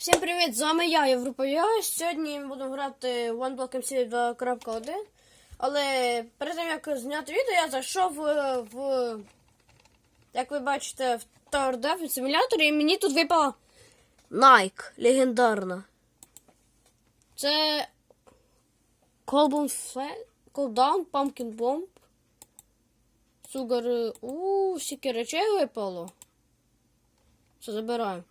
Всім привіт! З вами я, Європа Я. Сьогодні будемо грати в OneBlock MC 2.1. Але перед тим як зняти відео, я зайшов е, в, як ви бачите, в Tower Defense симуляторі, і мені тут випала Nike легендарна. Це Cooldown Pumpkin Bomb. Сугар. Ууу, стільки речей випало. Все, забираємо.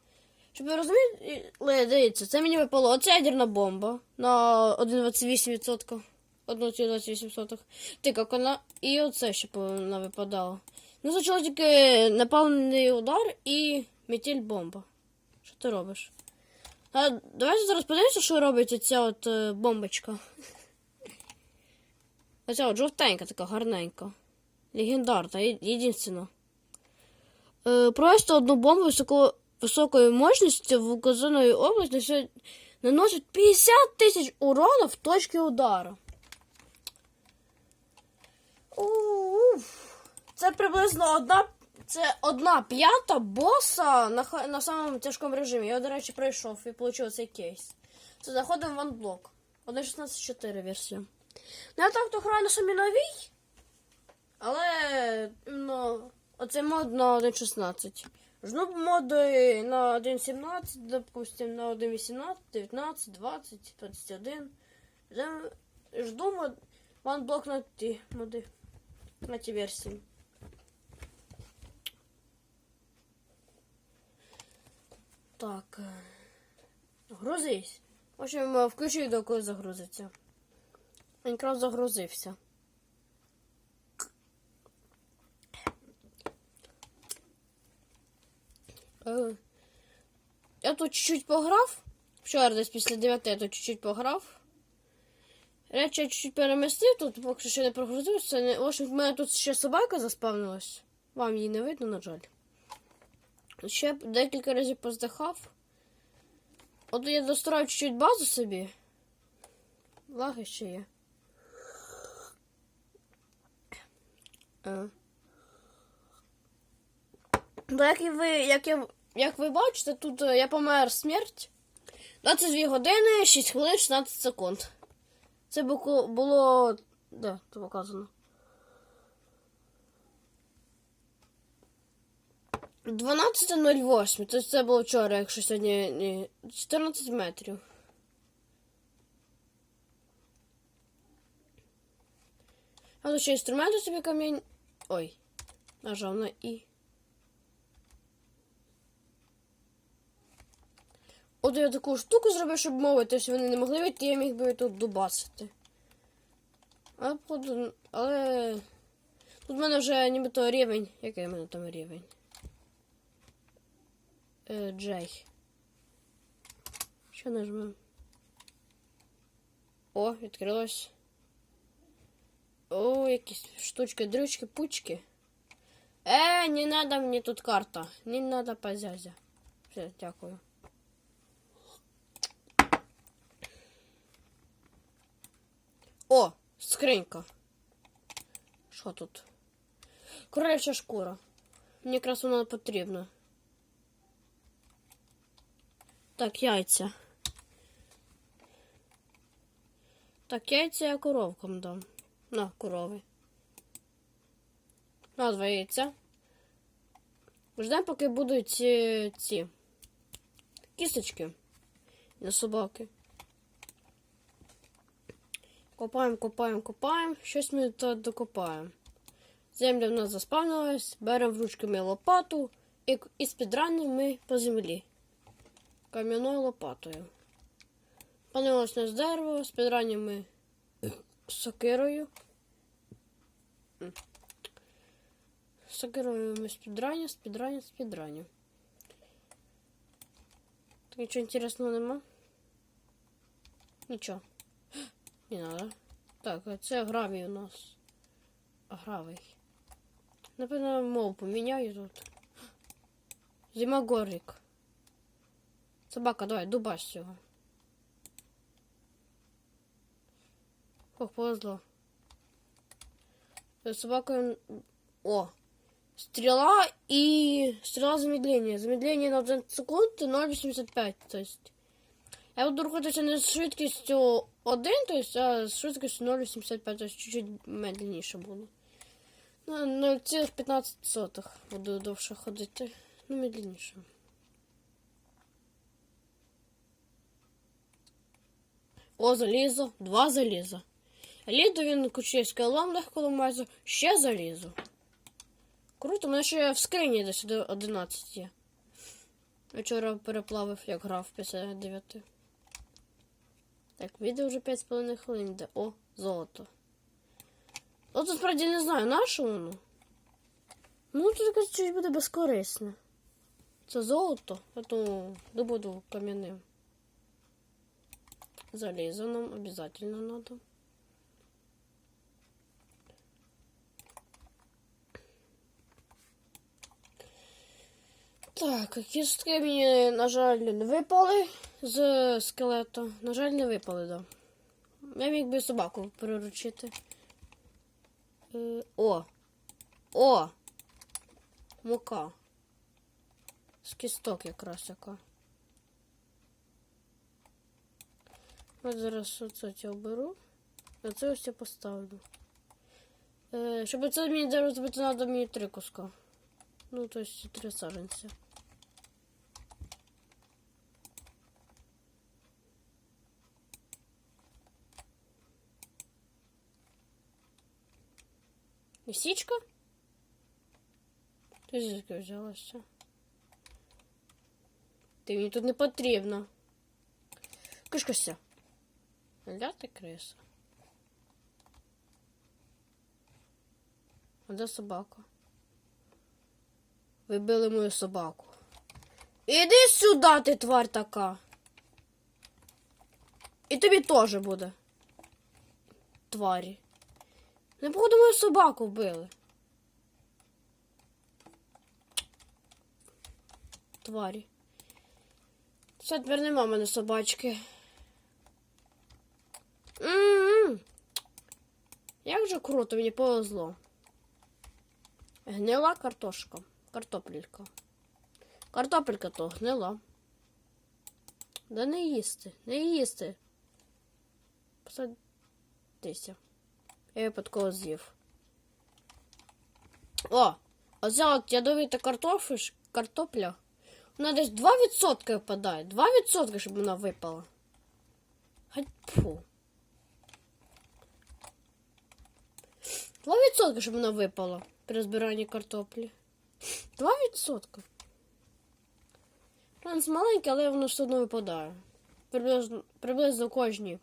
Щоб ви розуміли, дивіться, це мені випало оця ядерна бомба на 1,28%. 1,28%. Тика і оце ще вона випадала. Ну, спочатку тільки напалений удар і метіль бомба. Що ти робиш? А, давайте зараз подивимося, що робить ця от е, бомбочка. Оця от жовтенька, така гарненька. Легендарна, єдинственна. Е, просто одну бомбу високо, високої мощності в указаної області несе- наносить 50 тисяч урона в точці удару. Уф. Це приблизно одна, це одна п'ята боса на, на самому тяжкому режимі. Я, до речі, пройшов і отримав цей кейс. Це заходимо в OneBlock. 1.16.4 версія. Ну, я так то граю на самі новій. Але ну, оцей мод на 1.16. Жну моди на 1.17, допустим, на 1.18, 19, 20, 21. Жду- мод, ванблок на ті моди. На ті версії. Так. е, Грузись. В общем, е, включу відео, коли загрузиться. Майнкрафт загрузився. Я тут чуть-чуть пограв. Вчора десь після 9 я тут чуть-чуть пограв. Речі я чуть-чуть перемістив, тут поки ще не прогрузився. Не... В общем, в мене тут ще собака заспавнилась. Вам її не видно, на жаль. Ще декілька разів поздихав. От я дострою чуть-чуть базу собі. Лаги ще є. Е. Ну, як і ви, як, я, як ви бачите, тут е, я помер смерть. 22 години, 6 хвилин, 16 секунд. Це було. Де? Це показано. 12.08. Тобто це було вчора, якщо сьогодні ні, 14 метрів. А тут ще інструменти собі камінь. Ой. Нажав на І. От я таку штуку зробив, щоб мовити, що вони не могли вийти, я міг би тут дубасити. Походу, але тут в мене вже нібито рівень. Який в мене там рівень? Е, Джей. Що нажмемо? О, відкрилось. О, якісь штучки, дрючки, пучки. Е, не надо мені тут карта. Не надо позязя. Все, дякую. О, скринька. Що тут? Королевча шкура. Мені якраз вона потрібна. Так, яйця. Так, яйця я коровкам дам. На, корови. На, два яйця. Ждемо, поки будуть е, ці кісточки для собаки. Копаємо, копаємо, копаємо. Щось ми тут докопаємо. Земля в нас заспавнилась, беремо в ручки лопату і, і спідранимо ми по землі. Кам'яною лопатою. Панилось нас дерево, спідранимо ми сокирою. Сокирою ми спідраню, спідраню. Так нічого інтересного нема? Нічого. Не надо. Так, це гравій у нас. Гравий. Напевно, мов поміняю тут. Зимогорик. Собака, давай, дубаш цього. Ох, повезло. З Собакою... О! Стрела и... Стрела замедления. Замедление на 1 секунду 0,85. То есть... Я буду рухатися не з швидкістю 1, тобто, а з швидкістю 0,85, тобто чуть-чуть медленніше буде. На 0,15 буду довше ходити. Ну, медленніше. О, залізо, два заліза. Літо він кучує скалом легко ламається, ще залізо. Круто, мене ще в скрині десь до 11 є. Вчора переплавив, як грав 59. Так, відео вже 5,5 хвилин йде. О, золото. От справді не знаю, наше воно? Ну, тут якось щось буде безкорисне. Це золото, тому добуду кам'яним. Залізо нам обязательно надо. Так, кістки мені, на жаль, не випали з скелета. На жаль, не випали, да. Я міг би собаку приручити. Е, о! О! Мука. З кісток якраз яка. От зараз оце я оберу. А це ось я поставлю. Е, щоб це мені зараз зробити, треба мені три куска. Ну, то есть три саженця. Лисичка? Ти звідки взялася? Ти мені тут не потрібна. Кишкася. Ля ти криса. А де собака? Ви били мою собаку. Іди сюди, ти тварь така. І тобі теж буде. Тварі. Не походу мою собаку вбили. Тварі. Все, тепер нема мене собачки. М-м-м. Як же круто, мені повезло. Гнила картошка. Картопелька. Картопелька то гнила. Да не їсти, не їсти. Посадися. Я випадково з'їв. О! Оця от ядовита картофель, картопля. Вона десь 2% випадає. 2%, щоб вона випала. Хай фу. 2% щоб вона випала при збиранні картоплі. 2%. Шанс маленький, але воно все одно випадає. Приблизно, приблизно кожні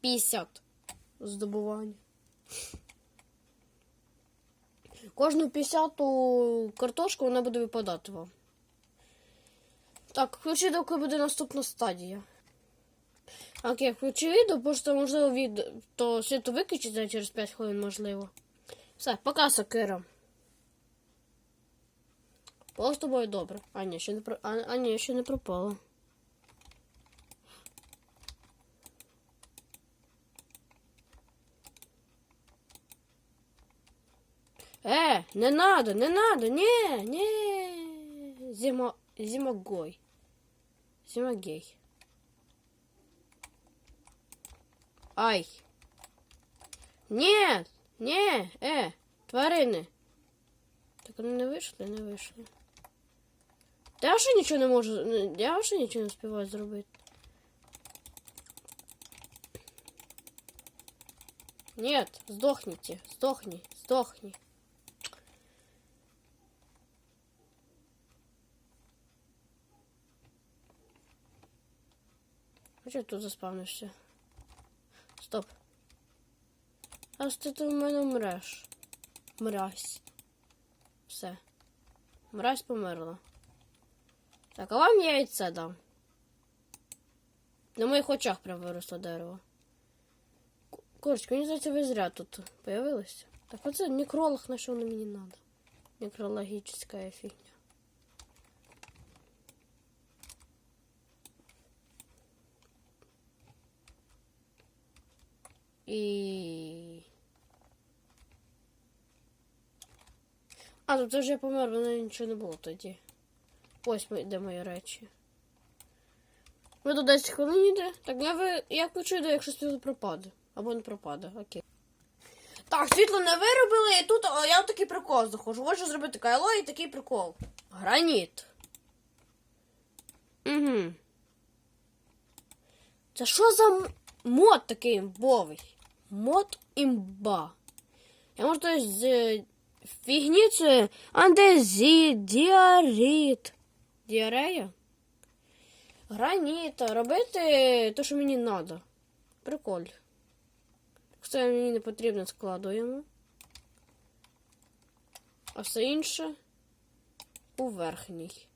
50 здобування. Кожну 50-ту картошку вона буде випадати вам. Так, включи, доки буде наступна стадія. Окей, включи відео, що можливо відео, то світло виключиться через 5 хвилин, можливо. Все, пока, Сакира. Було з добре. А ні, ще не про... а, а ні, ще не пропало. Е, не надо, не надо, не, не. Зимо, зимогой. Зимогей. Ай. Нет, не, е, тварини. Так вони не вийшли, не вийшли. Та я ще нічого не можу. не- Я ще нічого не співаю зробити. Нет, сдохните, сдохни, сдохни. А чого тут заспавнишся? Стоп. А ти в мене вмреш? Мразь. Все. Мразь померла. Так, а вам яйце дам. На моїх очах прям виросло дерево. К- Корочка, мені здається, ви зря тут появилися. Так оце некролог, на що воно мені надо. Некрологічна фігня. І... А, тут вже я помер, воно нічого не було тоді. Ось де мої речі. Ви до 10 хвилин йде. Так я ви як ви чуєте, якщо світло пропаде. Або не пропаде, окей. Так, світло не виробили, і тут о, я в такий прикол заходжу. Хочу зробити кайло і такий прикол. Граніт. Угу. Це що за мод такий імбовий? Мод імба. Я можу з е, фігні це діарит. Діарея? Граніта. Робити те, що мені треба. Приколь. Все мені не потрібно складуємо. А все інше у верхній.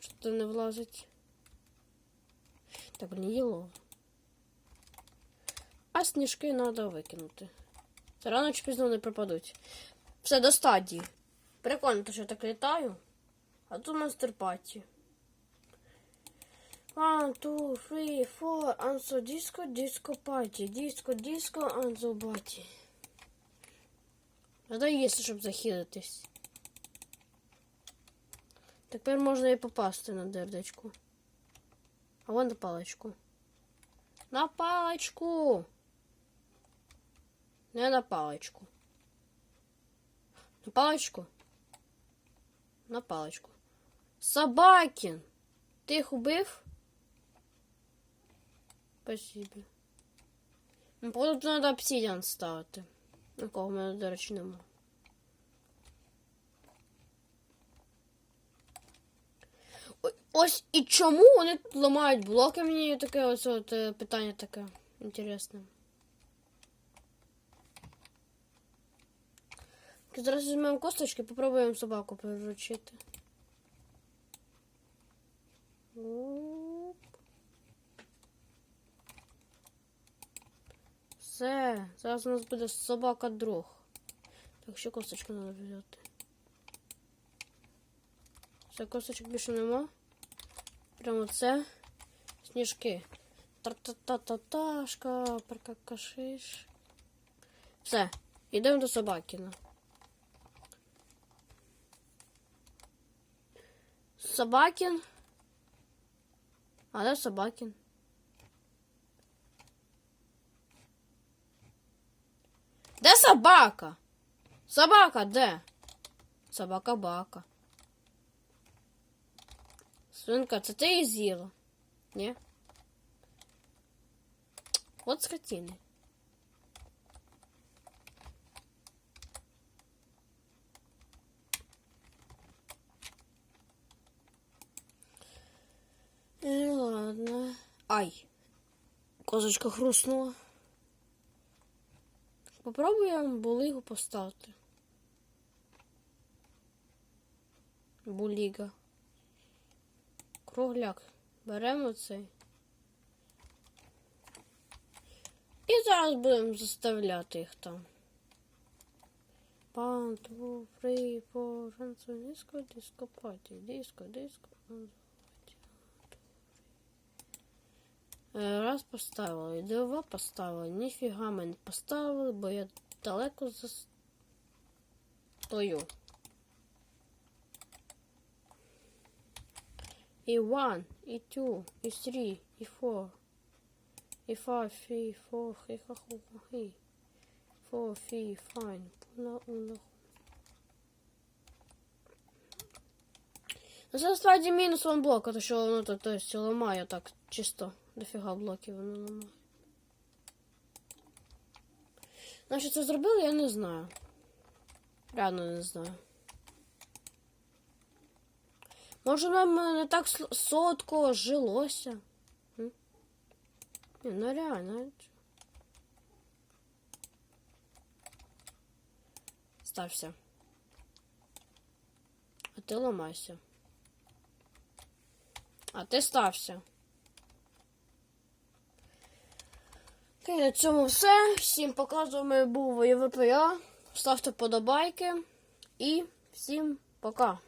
Що то не влазить. Так, блін, єло. А сніжки треба викинути. Рано чи пізно не пропадуть. Все до стадії. Прикольно, що я так літаю. А тут монстр паті. One, two, three, four, Anso disco, disco party, disco, disco, Anso party. Надо їсти, щоб захилитись. Тепер можна і попасти на дердечку. А вон на паличку. На паличку. Не на паличку. На паличку. На паличку. Собакін. Ти їх убив? Спасибо. Ну, походу, тут треба обсидіан ставити. Якого в мене, до речі, нема. Ой, Ось і чому вони тут ламають блоки? Мені таке ось от е, питання таке інтересне. Зараз візьмемо косточки, попробуємо собаку приручити. Все, зараз у нас буде собака друг. Так, ще косточку треба взяти. Все, косточок більше нема. Прямо це. Сніжки. Та-та-та-та-ташка, паркакашиш. Все, йдемо до собакіна. Собакін. А де собакін? Де собака? Собака де? Собака бака. Свинка, це ти її з'їла? Ні? От скотини. Козочка хрустнула. Попробуємо булигу поставити. Буліга. Кругляк. Беремо цей. І зараз будемо заставляти їх там. Two, three, four, one, two, disco, disco, party, disco, disco, one, two, Е, Раз поставили, два поставили. Ніфіга ми не поставили, бо я далеко застою. І one, і two, і three, і four, і five, і four, і хаху, і four, фі, fine, пуна, уна. Ну, це насправді мінус вам блока, то що воно то, ламає так чисто. Дофіга блоків воно ламає. Значить, це зробили, я не знаю. Реально не знаю. Може нам е, не так солодко жилося? М? Ні, ну реально. Стався. А ти ламайся. А ти стався. Окей, на цьому все. Всім показуємо, був ЄВПА. Ставте подобайки. І всім пока.